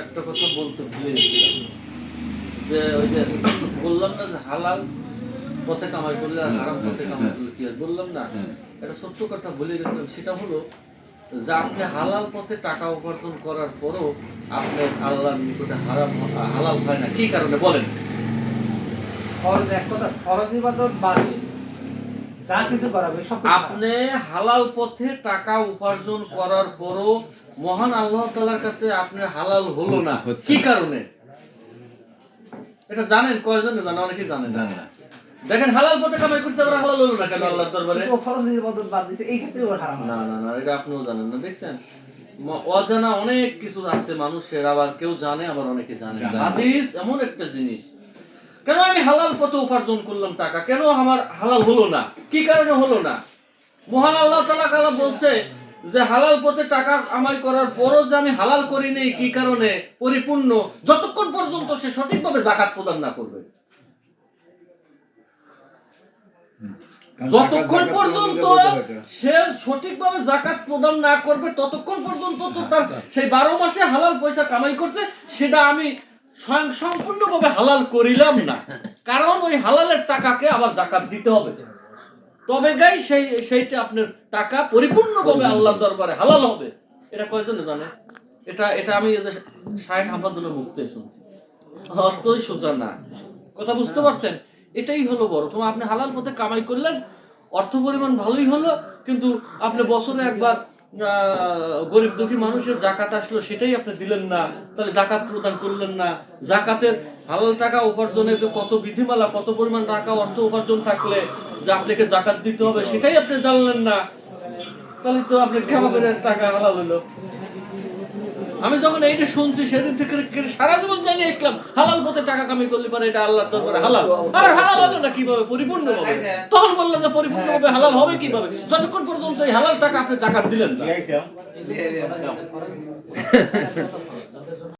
একটা কথা বলতে ভুলে গেছিলাম। যে ওই যে বললাম না যে হালাল পথে কামাই করলে আর হারাম পথে কামাই করলে কি বললাম না। হ্যাঁ। এটা সত্য কথা ভুলে গেছিলাম সেটা হলো যে আপনি হালাল পথে টাকা উপার্জন করার পরও আপনার আল্লাহর নিকটে হারাম হালাল হয় না। কি কারণে? বলেন। ফরজ এক কথা ফরজ ইবাদত বাড়ি যা কিছু করাবে আপনি হালাল পথে টাকা উপার্জন করার পরও মহান আল্লাহ তাআলার কাছে আপনার হালাল হলো না। কি কারণে? এটা জানেন কয়জনে জানে অনেকেই জানেন জানে না। দেখেন হালাল পথে কামাই করতে আবার হালাল হলো না কেন আল্লাহর দরবারে? ও ফরজ ইবাদত বাদ দিছে এই ক্ষেত্রে ওর হারাম না না না এটা আপনিও জানেন না দেখছেন? অজানা অনেক কিছু আছে মানুষের আবার কেউ জানে আবার অনেকে জানে। জানে। হাদিস এমন একটা জিনিস কেন আমি হালাল পথে উপার্জন করলাম টাকা? কেন আমার হালাল হলো না? কি কারণে হলো না? মহান আল্লাহ কালা বলছে যে হালাল পথে টাকা আমাই করার পরও যে আমি হালাল করি নেই, কি কারণে? পরিপূর্ণ, যতক্ষণ পর্যন্ত সে সঠিকভাবে জাকাত প্রদান না করবে। যতক্ষণ পর্যন্ত সে সঠিকভাবে জাকাত প্রদান না করবে, ততক্ষণ পর্যন্ত তো তার সেই বারো মাসে হালাল পয়সা কামাই করছে, সেটা আমি স্বয়ং সম্পূর্ণভাবে হালাল করিলাম না। কারণ ওই হালালের টাকাকে আবার জাকাত দিতে হবে। তবে গাই সেই সেইটা আপনার টাকা পরিপূর্ণভাবে আল্লাহর দরবারে হালাল হবে। এটা কয়জনে জানে? এটা এটা আমি শাহেন আহমদুল্লাহ মুক্তি শুনছি। অতই সোজা না। কথা বুঝতে পারছেন? এটাই হলো বড়। তোমার আপনি হালাল পথে কামাই করলেন অর্থ পরিমাণ ভালোই হলো কিন্তু আপনি বছরে একবার গরিব দুঃখী মানুষের জাকাত আসলো, সেটাই আপনি দিলেন না। তাহলে জাকাত প্রদান করলেন না। জাকাতের ভালো টাকা উপার্জনের যে কত বিধিমালা, কত পরিমাণ টাকা অর্থ উপার্জন থাকলে যে আপনাকে জাকাত দিতে হবে, সেটাই আপনি জানলেন না। তাহলে তো আপনি করে টাকা হালাল হলো। আমি যখন এইটা শুনছি সেদিন থেকে সারা জীবন জানিয়ে আসলাম হালাল পথে টাকা কামাই করলে পারে এটা আল্লাহ দরবারে হালাল। আর হালাল হলো না কীভাবে? পরিপূর্ণ হবে তখন বললাম যে পরিপূর্ণ হবে হালাল হবে কীভাবে? যতক্ষণ পর্যন্ত এই হালাল টাকা আপনি জাকাত দিলেন না।